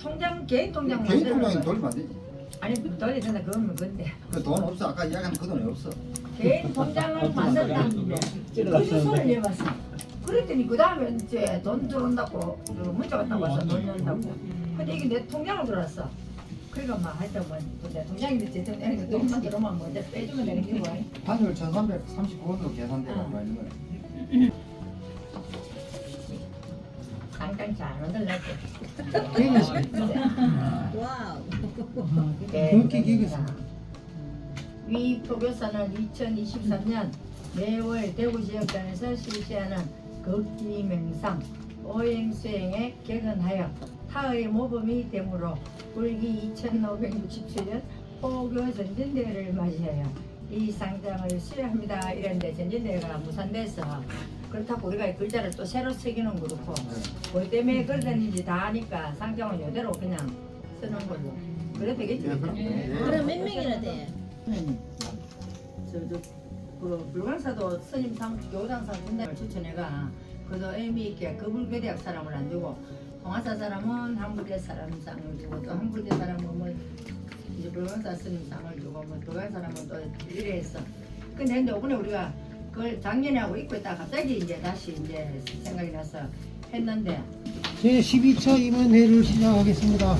통장 개인 통장 개인 통장에. 돌리면 안 되지. 아니 돌려야 된다 그거면 근데 그 돈 없어. 아까 이야기한 그 돈이 없어. 개인 통장을 만들었다는데 그 주소를 내봤어. 그랬더니 그 다음에 이제 돈 들어온다고 그 문자 왔다고 와서 돈 넣는다고. 근데 이게 내 통장으로 들어왔어. 그러니까 막 하여튼 뭐내 통장인데 제 통장인데 돈만 들어오면 뭐 이제 빼주면 되는 게 뭐야. 환율 1339원으로 계산되고 응. 뭐 이런 거야. 와우. 그렇게 기획했습니다. 위 표교사는 2023년 매월 대구 지역단에서 실시하는 걷기 명상 오행 수행에 개근하여 타의 모범이 되므로 불기 2567년 포교 전진대회를 맞이하여 이 상장을 수여합니다. 이랬는데 전진대회가 무산돼서 그렇다고 우리가 글자를 또 새로 쓰기는 그렇고 뭐 때문에 그러는지 다 아니까 상장은 이대로 그냥 쓰는 걸로 그래 되겠지? 예, 그럼. 예. 그럼 몇 명이나 돼? 저도 그 불광사도 스님 상 교당상 준다를 추천해가 그도 의미 있게 거불교 대학 사람을 안 주고 동화사 사람은 한불대 사람 상을 주고 또 한불대 사람은 뭐 이제 불광사 스님 상을 주고 뭐 도관 사람은 또 이래 했어. 근데 근데 이번에 우리가 그걸 작년에 하고 있고 있다 가 갑자기 이제 다시 이제 생각이 나서 했는데 제 12차 임원회를 시작하겠습니다.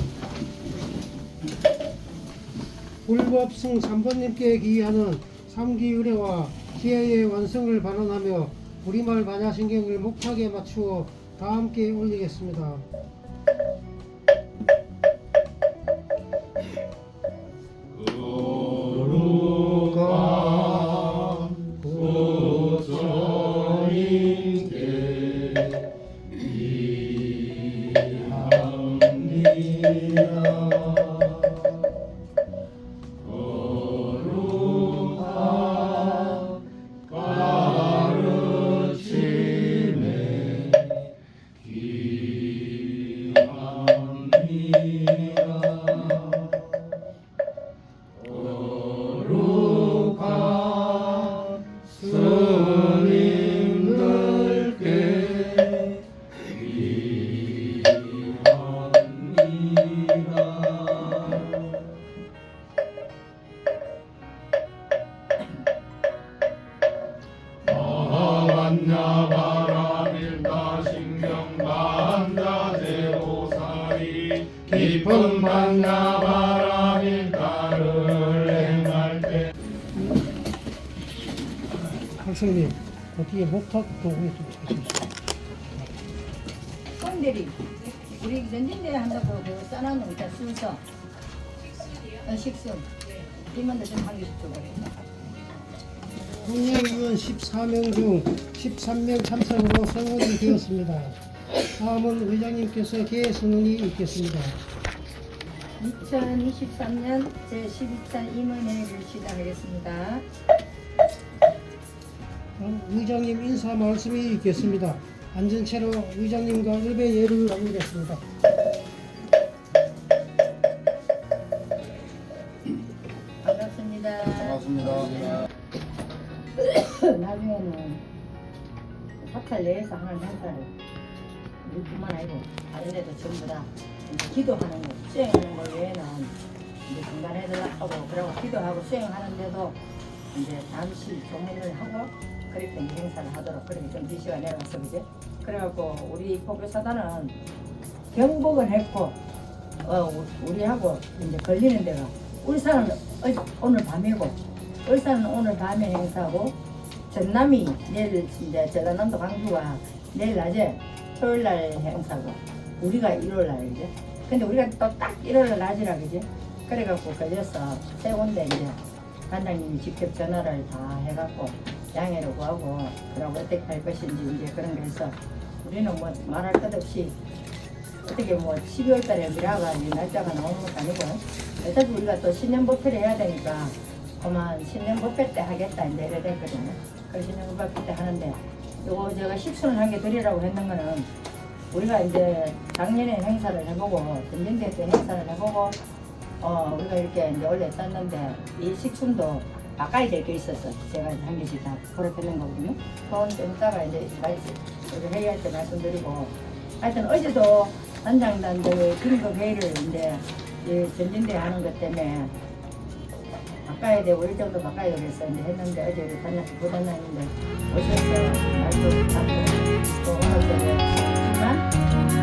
불법승 3번님께 기하는 3기 의뢰와 기회의 완성을 발언하며 우리말 반야신경을 목탁에 맞추어 다 함께 올리겠습니다. 만냐 바라밀다 신경 반자 제보살이 깊은 만냐 바라밀다를 행할 때. 학생님, 어떻게 목탁 도구에 좀 찾으십시오. 손들이 우리 전진대회 한다고 거 있다 순서. 어, 식순. 이만들 좀 하기 좀그 래 동양의원 14명 중 13명 참석으로 선언이 되었습니다. 다음은 의장님께서 개회 선언이 있겠습니다. 2023년 제12차 임원회를 시작하겠습니다. 어, 의장님 인사 말씀이 있겠습니다. 앉은 채로 의장님과 일배 예를 나누겠습니다. 반갑습니다. 반갑습니다. 나중에는 사찰 내에서 하는 행사를 우리뿐만 아니고 다른 데도 전부 다 기도하는 거, 수행하는 거 외에는 이제 중간해달라고 그러고 기도하고 수행하는데도 이제 잠시 조문을 하고 그렇게 행사를 하도록 그렇게 좀 지시가 내려왔어 그지? 그래갖고 우리 포교사단은 경복은 했고 어, 우- 우리하고 이제 걸리는 데가 울산은 오늘 밤이고 울산은 오늘 밤에 행사고 전남이 내일 이제 전라남도 광주가 내일 낮에 토요일 날 행사고 우리가 일요일 날이지 근데 우리가 또 딱 일요일 날 낮이라 그지. 그래갖고 걸려서 세 군데 이제. 관장님이 직접 전화를 다 해갖고 양해를 구하고 그러고 어떻게 할 것인지 이제 그런 거 해서 우리는 뭐 말할 것 없이 어떻게 뭐 12월 달에 미라가 이 날짜가 나오는 것도 아니고 어차피 우리가 또 신년 법회를 해야 되니까 그만 신년 법회 때 하겠다 이제 이래 됐거든요. 그래서 신년 법회 때 하는데 요거 제가 식수는 한 개 드리라고 했는 거는 우리가 이제 작년에 행사를 해보고 전년대 때 행사를 해보고 어 우리가 이렇게 이제 원래 쌌는데 이 식순도 바꿔야 될 게 있어서 제가 한 개씩 다 버릇했는 거거든요. 그건 좀 이따가 이제 우리 회의할 때 말씀드리고 하여튼 어제도 단장단들 근거회를 이제 이 전진대 하는 것 때문에 바꿔야 되고 일정도 바꿔야 그래서 이제 했는데 어제 우리 단장 부단장님들 오셔서 말도 잡고 또 오늘 때문에 하지만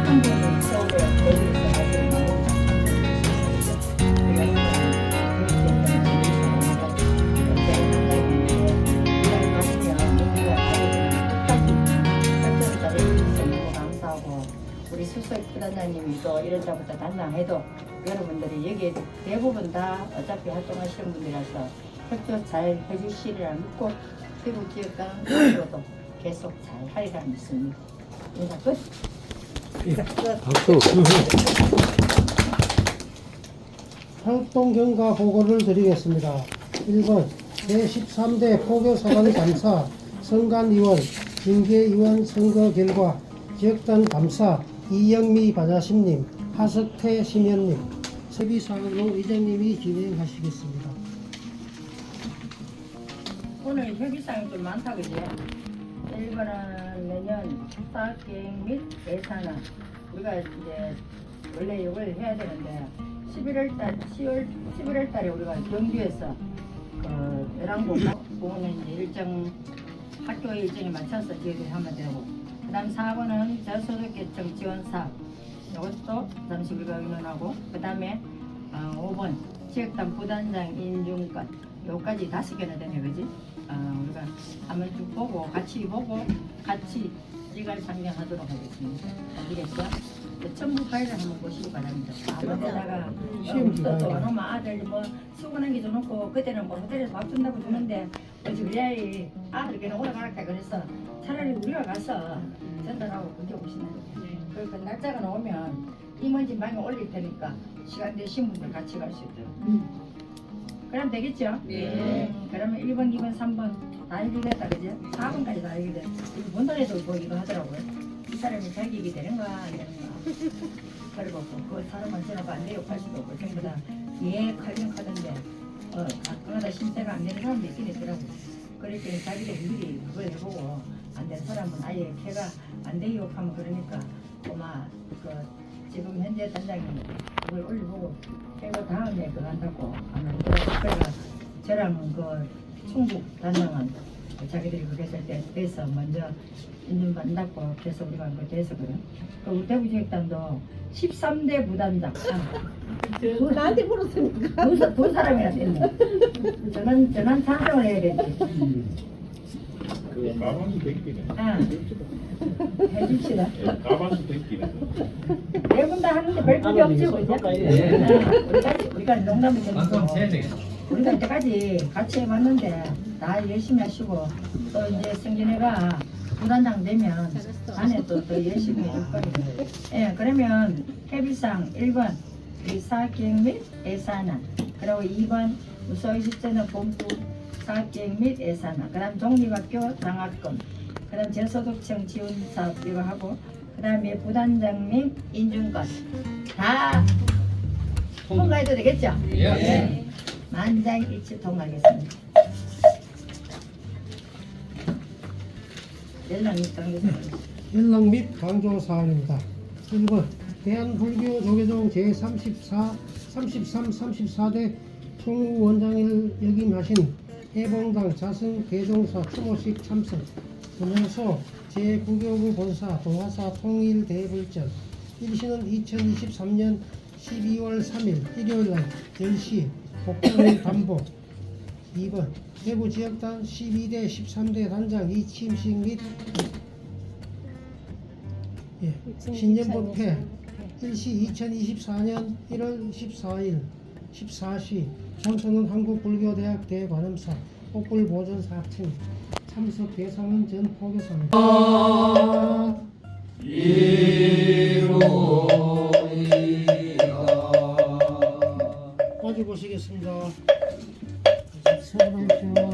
한 분은 서울에 거기에서 가지고 나오고 감사하고 우리 수석 부단장님이 또 이런 자부터 담당해도 여러분들이 여기 대부분 다 어차피 활동하시는 분들이라서 협조 잘 해주시리라 믿고 태국 지역당으로도 계속 잘 하리라 믿습니다. 인사 끝. 박수. 활동 경과 보고를 드리겠습니다. 1번 제13대 포교사관 감사 선관위원 징계위원 선거 결과 지역단 감사 이영미 바자심님 하석태 심연님 서비사항으로 의장님이 진행하시겠습니다. 오늘 협의사항이 좀 많다 그지? 1번은 내년 사계획 및 예산안 우리가 이제 원래 이걸 해야 되는데 11월 달 10월 11월 달에 우리가 경주에서 그 열왕봉 공원에 이제 일정 학교 일정에 맞춰서 저희들이 하면 되고 그 다음 4번은 저소득계층 지원 사업 이것도 잠시 우리가 의논하고 그 다음에 어, 5번 지역단 부단장 인중권 요까지 다섯 개나 되네 그지? 어, 우리가 한번 쭉 보고 같이 보고 같이 시간 상정하도록 하겠습니다. 아시겠죠? 그 전부 파일을 한번 보시기 바랍니다. 아무데다가 시험 또 기간에. 너무 아들 뭐 수건한 게 줘놓고 그때는 뭐 호텔에서 밥 준다고 주는데 어찌 그래야 아들께는 오라가라 그래서 차라리 우리가 가서 전달하고 그게 오시는 거예요. 그러니까 날짜가 나오면 임원진 방에 올릴 테니까 시간 되신 분들 같이 갈 수 있도록. 그럼 되겠죠? 네. 음, 그러면 1번, 2번, 3번 다 해주겠다, 그죠? 4번까지 다 해주겠다. 이거 본론에도 뭐 이거 하더라고요. 이 사람이 자격이 되는가, 안 되는가. 그리고 그, 그 사람은 전화가 안 돼요, 할 수도 없고, 전부 다 예, 칼면 카던데, 어, 가끔마다 신세가 안 되는 사람도 있긴 있더라고요. 그랬더니 자기들 미리 그걸 해보고, 안 된 사람은 아예 걔가 안 돼요 하면 그러니까, 꼬마, 그, 지금 현재 단장이 그걸 올려보고, 해고 다음에 그거 한다고 하면, 그래가 저랑 그 충북 단장은 자기들이 그랬을때 돼서 먼저 인준 만났고 그래서 우리가 그 돼서 그래. 그 우리 대구 지역단도 13대 부단장. 아, 나한테 물었으니까. 두, 사- 두 사람이나 됐네. 전원 전원 찬성을 해야 되지. 그 가방수 댕기네. 아, 해줍시다. 예, 가방수 댕기네. 네분 다 하는데 별 필요 없지 그죠? 아, 우리가 우리가 해도 우리가 이때까지 같이 해봤는데 다 열심히 하시고 또 이제 승진이가 부단장 되면 안에 또 더 열심히 해줄 거예요. 예, 그러면 협의상 1번 사기획 및 예산안 그리고 2번 무소유 시제는 본부 사기획 및 예산안 그 다음 독립학교 장학금 그 다음 저소득층 지원 사업 이거 하고 그 다음에 부단장 및 인준권 다 통과해도 되겠죠? 네. 만장일치 통과하겠습니다. 연락 및 강조 사항입니다. 1번 대한불교 조계종 제34, 33, 34대 총무원장을 역임하신 해봉당 자승 대종사 추모식 참석 분향소 제9교구 본사 동화사 통일대불전 일시는 2023년 12월 3일 일요일날 10시 복장을 담보 2번 대구 지역단 12대 13대 단장 이침식 및 예, 신년법회 일시 2024년 1월 14일 14시 장소는 한국불교대학 대관음사 옥불보존사 학생 참석 대상은 전 포교사입니다. 마주 보시겠습니다. 수고하십시오.